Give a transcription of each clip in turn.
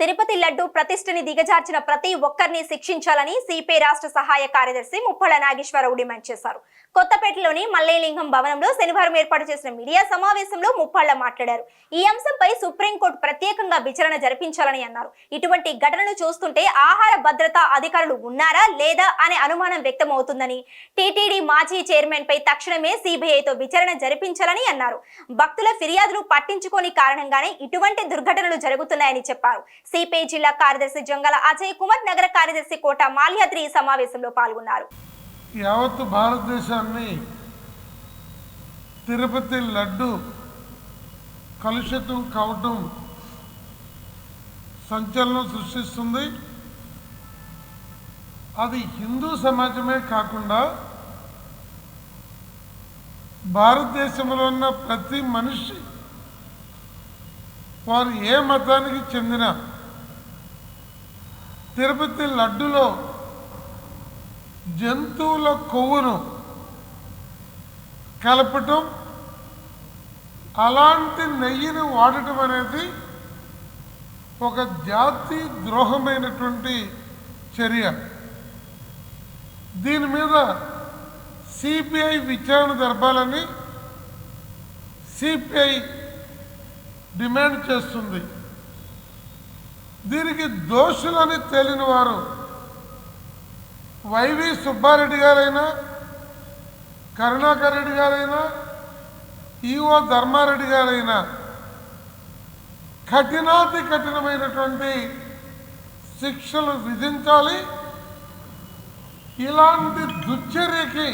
తిరుపతి లడ్డు ప్రతిష్టని దిగజార్చిన ప్రతి ఒక్కరిని శిక్షించాలని సిపిఐ రాష్ట్ర సహాయ కార్యదర్శి ముప్పల నాగేశ్వరరావు డిమాండ్ చేశారు. కొత్తపేటలోని మల్లేలింగం భవనంలో శనివారం ఏర్పాటు చేసిన మీడియా సమావేశంలో ముప్పాళ్ళ మాట్లాడారు. ఈ అంశంపై సుప్రీంకోర్టు ప్రత్యేకంగా విచారణ జరిపించాలని అన్నారు. ఇటువంటి ఘటనలు చూస్తుంటే ఆహార భద్రతా అధికారులు ఉన్నారా లేదా అనే అనుమానం వ్యక్తమవుతుందని టీటీడీ మాజీ చైర్మన్ పై తక్షణమే సిబిఐతో విచారణ జరిపించాలని అన్నారు. భక్తుల ఫిర్యాదులు పట్టించుకోని కారణంగానే ఇటువంటి దుర్ఘటనలు జరుగుతున్నాయని చెప్పారు. సిపిఐ జిల్లా కార్యదర్శి జంగల అజయ్ కుమార్ నగర కార్యదర్శి కోట మాల్యాద్రి ఈ సమావేశంలో పాల్గొన్నారు. యావత్ భారతదేశాన్ని తిరుపతి లడ్డు కలుషితం కావటం సంచలనం సృష్టిస్తుంది. అది హిందూ సమాజమే కాకుండా భారతదేశంలో ఉన్న ప్రతి మనిషి వారు ఏ మతానికి చెందిన తిరుపతి లడ్డులో జంతువుల కొవ్వును కలపటం అలాంటి నెయ్యిని వాడటం అనేది ఒక జాతి ద్రోహమైనటువంటి చర్య. దీని మీద సిపిఐ విచారణ జరపాలని సిపిఐ డిమాండ్ చేస్తుంది. దీనికి దోషులని తేలిన వారు వైవి సుబ్బారెడ్డి గారైనా కరుణాకర్ రెడ్డి గారైనా ఈఓ ధర్మారెడ్డి గారైనా కఠినాతి కఠినమైనటువంటి శిక్షలు విధించాలి. ఇలాంటి దుశ్చర్యకి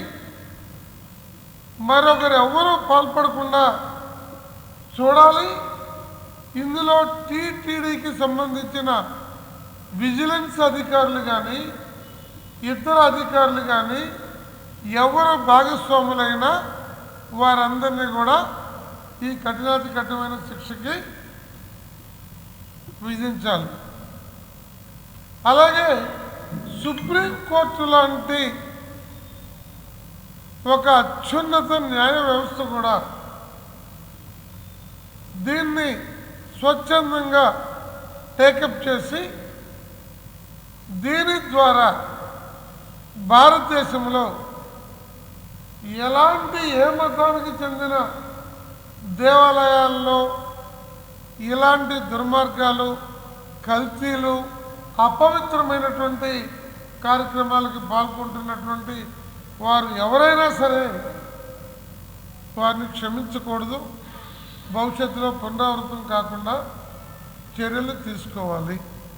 మరొకరు ఎవరూ పాల్పడకుండా చూడాలి. ఇందులో టీటీడీకి సంబంధించిన విజిలెన్స్ అధికారులు కానీ ఇతర అధికారులు కానీ ఎవరు భాగస్వాములైనా వారందరినీ కూడా ఈ కఠినాతి కఠినమైన శిక్షకి విధించాలి. అలాగే సుప్రీంకోర్టు లాంటి ఒక అత్యున్నత న్యాయ వ్యవస్థ కూడా దీన్ని స్వచ్ఛందంగా టేకప్ చేసి దీని ద్వారా భారతదేశంలో ఎలాంటి ఏ మతానికి చెందిన దేవాలయాల్లో ఇలాంటి దుర్మార్గాలు కల్తీలు అపవిత్రమైనటువంటి కార్యక్రమాలకు పాల్గొంటున్నటువంటి వారు ఎవరైనా సరే వారిని క్షమించకూడదు. భవిష్యత్తులో పునరావృతం కాకుండా చర్యలు తీసుకోవాలి.